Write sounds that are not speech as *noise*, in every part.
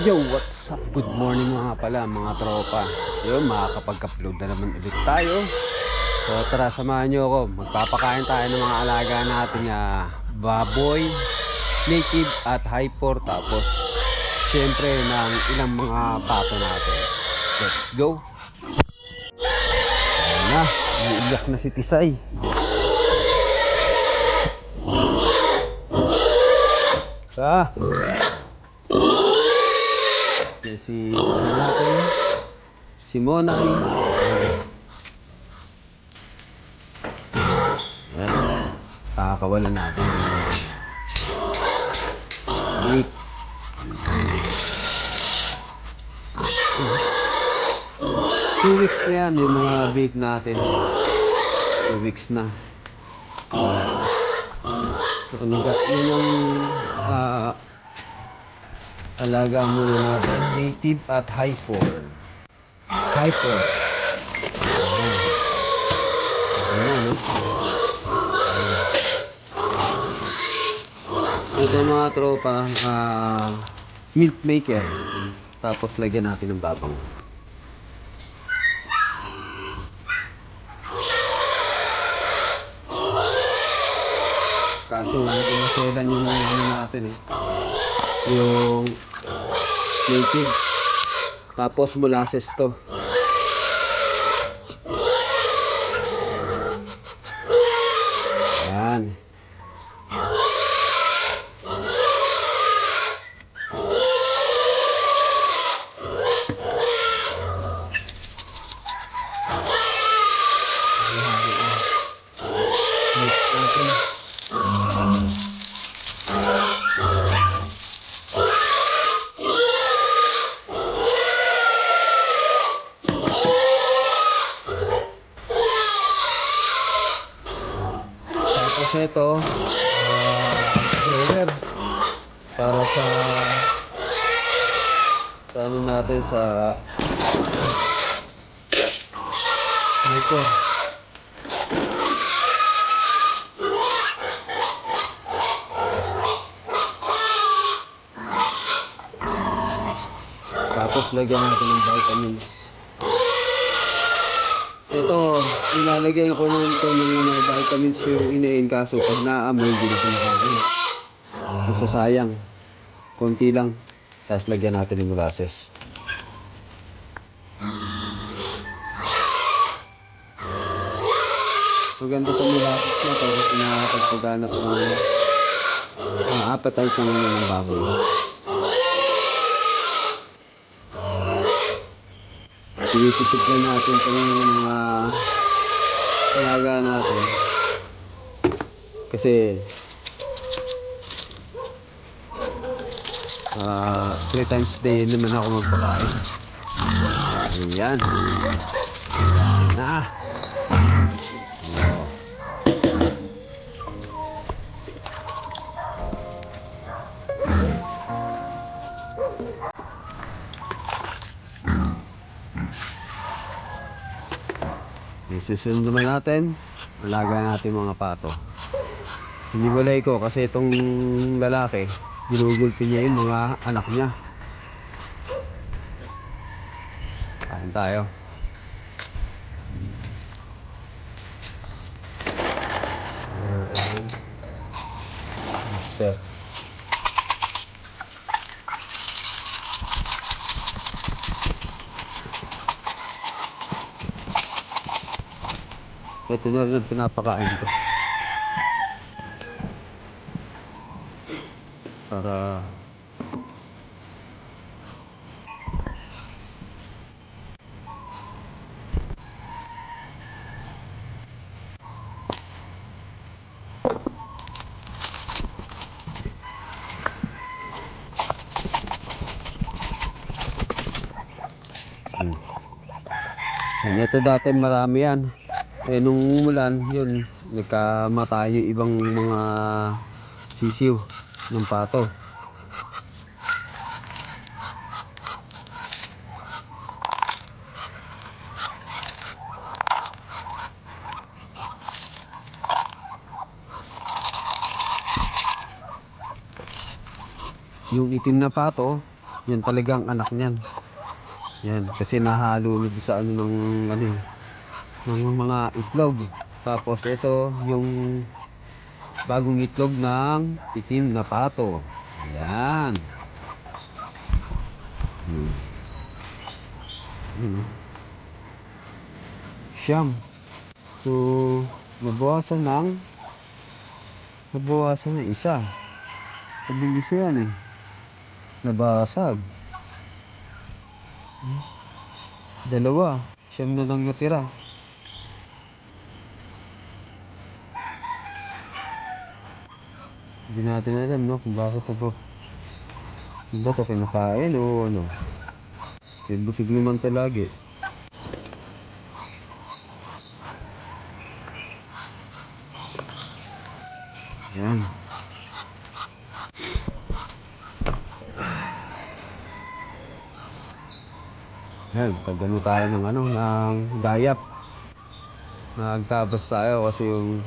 Yo, what's up? Good morning mga pala mga tropa. Yo, makakapag-upload na naman ulit tayo. So tara, samahan nyo ako. Magpapakain tayo ng mga alaga natin na baboy, native at hyper. Tapos, syempre, ng ilang mga pato natin. Let's go! Ayan na, iiyak na si Tisay. Ah! Si ano natin si Monay Ayan. Kakakawalan natin Big Two weeks na yan yung mga big natin. Two weeks na. So, naga, yun yung ah, alaga muna natin. Native at hyper. Hyper. Ayan, no? Ito mga tropa, ah, milk maker. Tapos lagyan natin ng babang. Kaso, inaselan yung ano natin eh. Yung native. Tapos molasses to. Sa ano natin sa ito. Tapos lagyan natin ng vitamins. Ito, nilalagay ko ng ito ng vitamins yung inain kaso pag naaamoy din ito ng akin. Masasayang. Konti lang. Tapos lagyan natin ng molasses. Maganda sa molasses na to kasi nakakapagpaganap ng uh, appetite ng, ng baboy. Sinisisip na natin itong mga alaga natin. Kasi ah three times day naman ako magpakain. Ayan. Na. Isusunod naman natin. Alaga natin mga pato. Hiniwalay ko kasi itong lalaki, ginugulpi niya yung mga anak niya. Kain tayo. Mister. Ito na rin pinapakain ko. Para Hmm. Ito dati marami yan. Eh nung umulan, yun, nagkamatay yung ibang mga sisiw ng pato. Yung itim na pato, Yan talagang anak niyan. Yan, kasi nahalo sa ano ng ano ng mga itlog. Tapos ito yung bagong itlog ng itim na pato. Yan. Hmm. Hmm. Siyam. So, nabawasan ng nabawasan ng isa. Sabi isa yan eh. Nabasag. Hmm. Dalawa. Siyam na lang natira. Hindi natin alam no kung bakit ito. Ba ito kinakain o ano? Busig naman ito lagi. Yan. Yan, pagano tayo ng ano, ng gayap. Nagtabas tayo kasi yung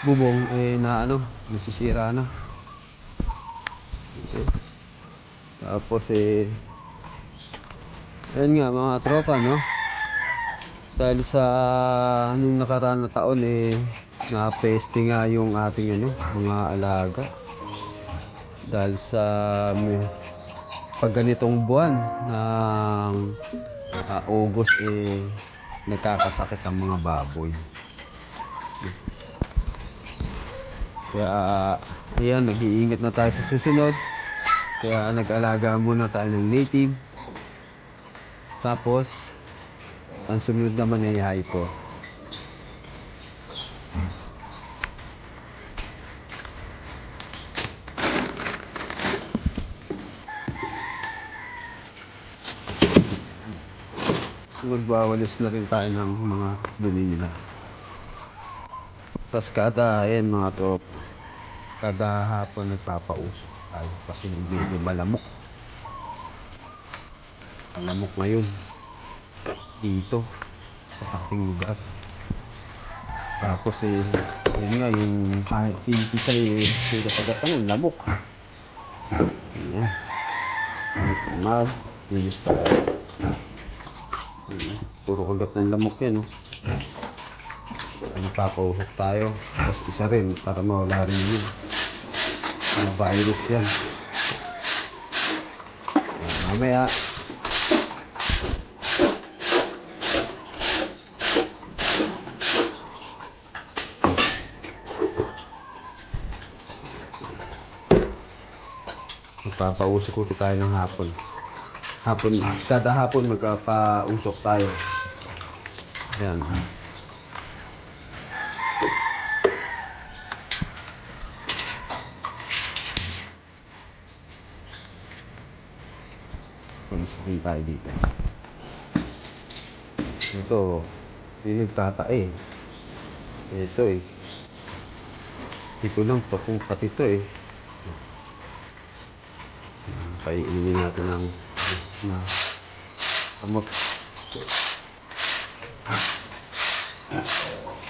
bubong eh na ano, nasisira na. Okay. Tapos eh Ayun nga mga tropa no. Dahil sa nung nakaraan na taon eh na-peste nga yung ating ano, mga alaga. Dahil sa may, pag ganitong buwan ng ah, August eh nagkakasakit ang mga baboy. Kaya ayan, nag-iingat na tayo sa susunod. Kaya nag-alaga muna tayo ng native. Tapos, ang sumunod naman ay hypo. Magbawalis na rin tayo ng mga dumi nila. Tapos kada, ayan mga top, kada hapon nagpapausok tayo kasi medyo malamok. Malamok ngayon dito sa ating lugar. Tapos eh, yun nga, yung kahit eh, sila sa gatan, lamok. Ayan. Mal, linis tayo. Ayan. Puro kagat ng lamok yan, oh. Nagpapausok tayo. Tapos isa rin, para mawala rin yun. Mga virus yan. Ayan, mamaya, magpapausok ulit tayo ng hapon. Hapon, kada hapon magpapausok tayo. Ayan. Pagsukin tayo dito. Ito, hindi nagtatae. Ito eh. Hindi lang pa kung pati ito eh. Kainin natin ng na amok. May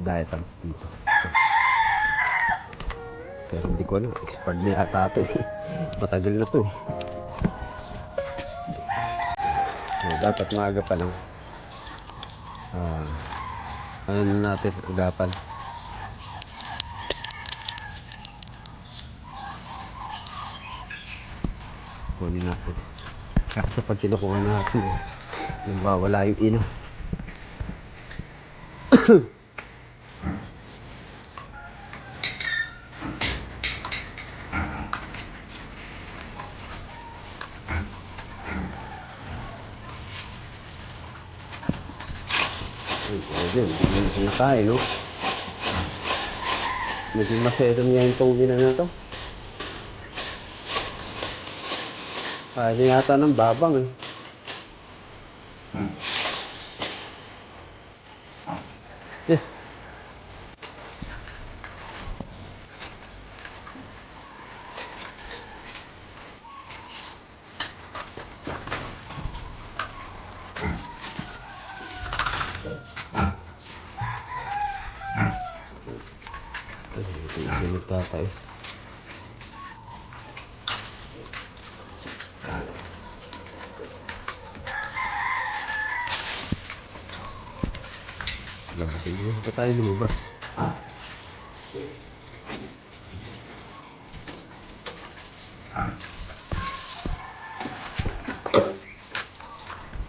diet ang dito. Pero hindi ko alam. Expired na yata ito eh. Matagal na to eh. Oh, dapat maaga pa lang. Ah, ano na natin, agapan. Kunin natin. Kaso pag kinukuha natin, eh, nagwawala yung ino. *coughs* Yun, hindi na no? Medyo maselan nga yung tubig na na to. Din yata ng babang eh. Eh. Ay, ito yung sinagtatayos. Mo pa tayo lumabas.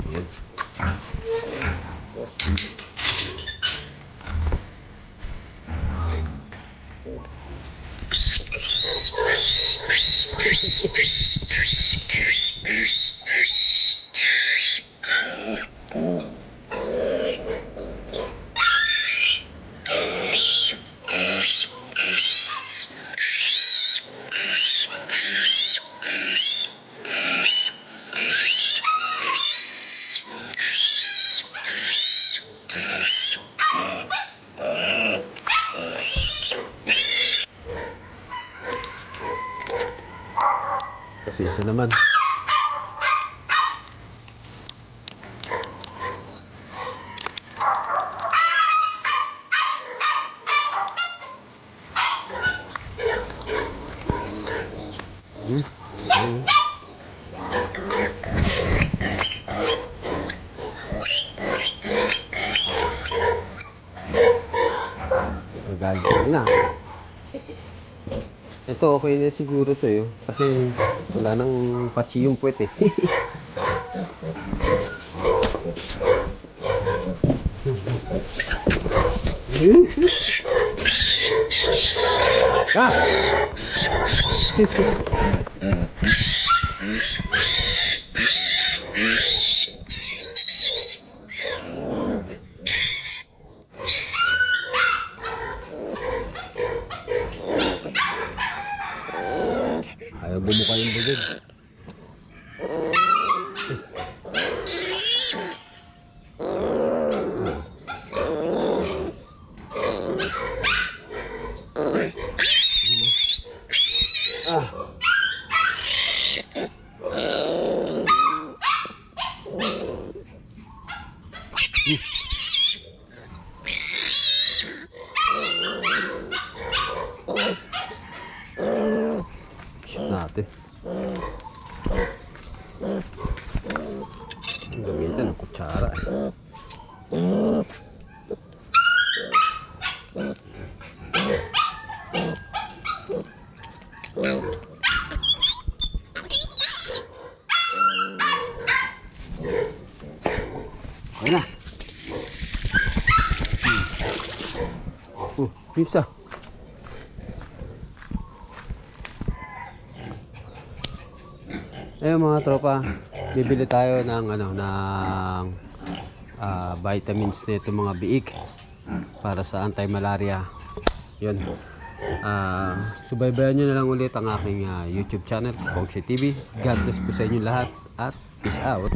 Ayan. Kasi isa naman. Hmm? Hmm. Magalit na. Ito okay na siguro to yun. Kasi wala nang patsi yung puwet eh. ah! *laughs* Ayaw bumuka yung bugid. Ah. Shoot natin. Gamitin ng kutsara eh. Ayun na. Pizza. Ayun mga tropa, bibili tayo ng ano ng ah, vitamins nito mga biik para sa anti-malaria. 'Yun. Ah, subaybayan niyo na lang ulit ang aking ah, YouTube channel, Pogsi TV. God bless po sa inyo lahat at peace out.